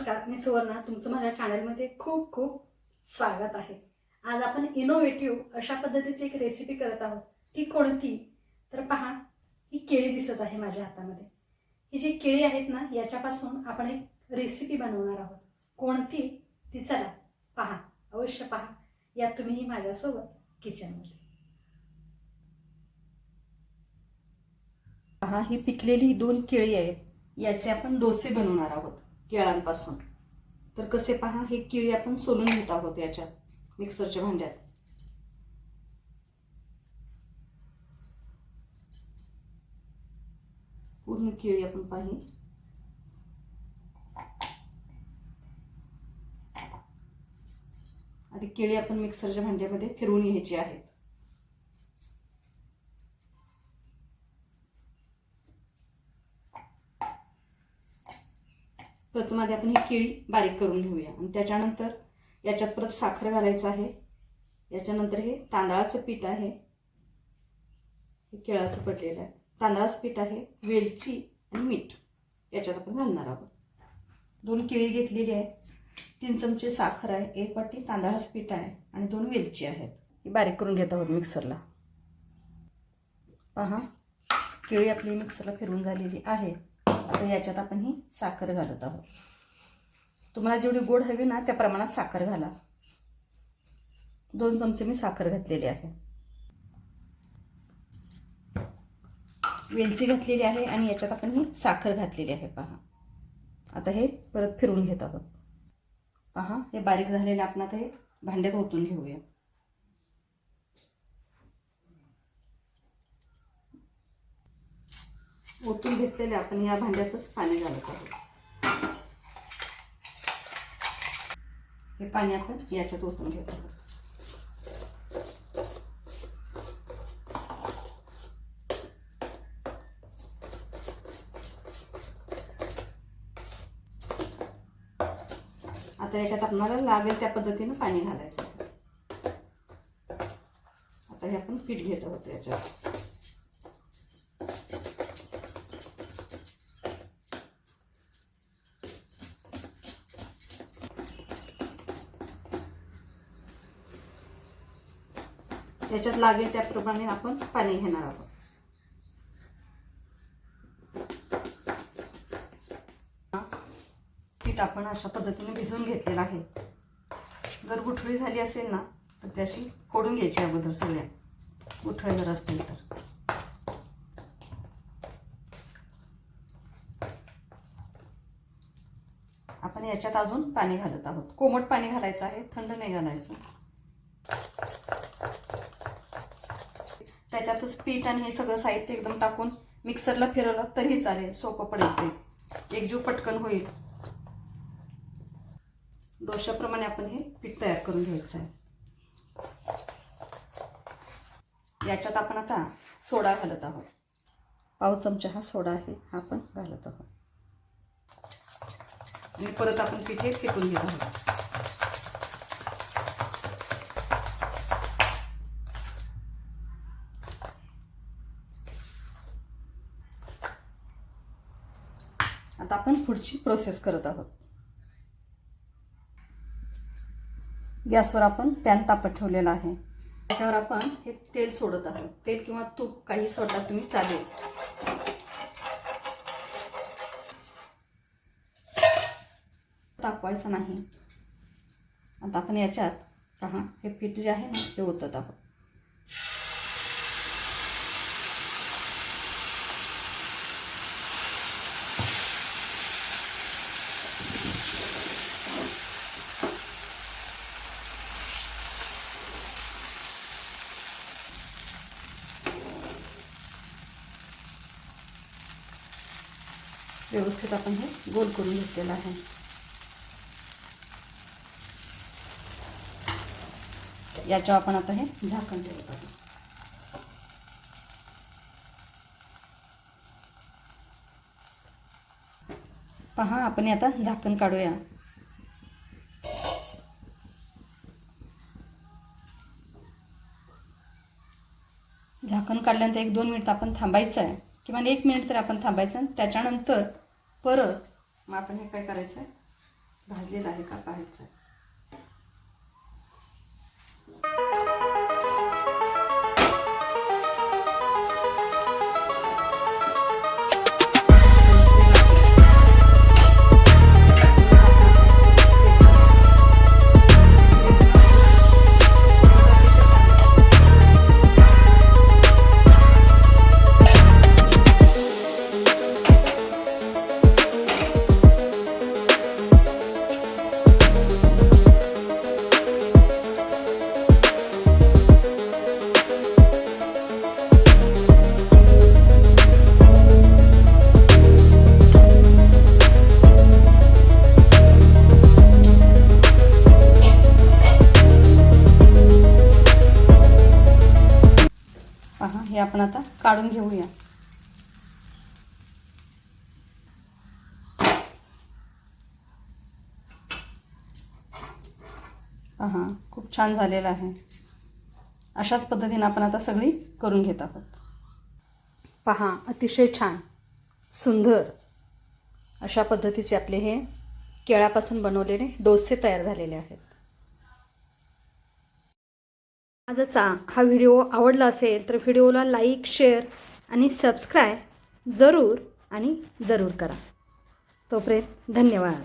नमस्कार मी सुवर्णा. तुमचं माझ्या चॅनलमध्ये खूप खूप स्वागत आहे. आज आपण इनोव्हेटिव्ह अशा पद्धतीची एक रेसिपी करत आहोत. ती कोणती? तर पहा ही केळी दिसत आहे माझ्या हातामध्ये. ही जी केळी आहेत ना याच्यापासून आपण एक रेसिपी बनवणार आहोत. कोणती? ती चला पहा. अवश्य पहा. या तुम्हीही माझ्यासोबत किचनमध्ये पहा ही पिकलेली दोन केळी आहेत. याचे आपण डोसे बनवणार आहोत. केळांपासून तर कसे पहा हे केळी आपण सोलून घेत आहोत याच्यात मिक्सरच्या भांड्यात. पूर्ण केळी आपण पाही आधी केळी आपण मिक्सरच्या भांड्यामध्ये फिरवून घ्यायची आहेत प्रथमध्ये आपण ही केळी बारीक करून घेऊया. आणि त्याच्यानंतर याच्यात परत साखर घालायचं आहे. याच्यानंतर हे तांदळाचं पीठ आहे. हे केळाचं पडलेलं आहे. तांदळाचं पीठ आहे वेलची आणि मीठ याच्यात आपण घालणार आहोत. दोन केळी घेतलेली आहे तीन चमचे साखर आहे एक वाटी तांदळाचं पीठ आहे आणि दोन वेलची आहेत. ही बारीक करून घेत आहोत मिक्सरला. पहा केळी आपली मिक्सरला फिरवून झालेली आहे. आता याच्यात आपण ही साखर घालत आहोत. तुम्हाला जेवढी गोड हवी ना त्या प्रमाणात साखर घाला. दोन चमचे मी साखर घातलेली आहे. वेलची घातलेली आहे आणि याच्यात आपण ही साखर घातलेली आहे पहा. आता हे परत फिरून घेत आहोत. पहा हे बारीक झालेलं आपण आता हे भांड्यात ओतून घेऊया. ओतून घेतलेले आपण या भांड्यातच पाणी घालत आहोत. हे पाणी आपण याच्यात ओतून घेत आहोत. आता याच्यात आपल्याला लागेल त्या पद्धतीनं पाणी घालायचं. आता हे आपण पीठ घेत आहोत याच्यात. याच्यात लागेल त्याप्रमाणे आपण पाणी घेणार आहोत. पीठ आपण अशा पद्धतीने भिजवून घेतलेलं आहे. जर गुठळी झाली असेल ना तर त्याशी फोडून घ्यायची अगोदर सगळ्या. गुठळे जर असतील तर. आपण याच्यात अजून पाणी घालत आहोत. कोमट पाणी घालायचं आहे थंड नाही घालायचं. त्याच्यातच पीठ आणि हे सगळं साहित्य एकदम टाकून मिक्सरला फिरवलं तरीही चालेल सोपं पडेल ते. एकजीव पटकन होईल. डोशाप्रमाणे आपण हे पीठ तयार करून घ्यायचं आहे. याच्यात आपण आता सोडा घालत आहोत. पाव चमचा हा सोडा आहे हा आपण घालत आहोत. आणि परत आपण पीठ हे फेटून घेत आहोत. आता आपण पुढची प्रोसेस करत आहोत. गॅसवर आपण पॅन तापत ठेवलेला आहे. त्याच्यावर आपण हे तेल सोडत आहोत. तेल किंवा तूप काही सोडला तुम्ही चालेल. तापवायचं नाही. आता आपण याच्यात पहा हे पीठ जे आहे ना ते ओतत आहोत. व्यवस्थित आपण हे गोल करून घेतलेलं आहे. याच्यावर आपण आता हे झाकण ठेवत आहोत. पहा आपण आता झाकण काढूया. झाकण काढल्यानंतर एक दोन मिनिट आपण थांबायचं आहे. किंवा एक मिनिट तरी आपण थांबायचं आणि त्याच्यानंतर परत मग आपण हे काय करायचं आहे भाजलेलं आहे का पाहायचं आहे हे आपण आता काढून घेऊया. हां खूप छान झालेलं आहे. अशाच पद्धतीने आपण आता सगळी करून घेत आहोत. पहा अतिशय छान सुंदर अशा पद्धतीचे आपले हे केळापासून बनवलेले डोसे तयार झालेले आहेत. आजचा हा व्हिडिओ आवडला असेल तर व्हिडिओला लाईक शेअर आणि सबस्क्राय जरूर आणि जरूर करा. तोपर्यंत धन्यवाद.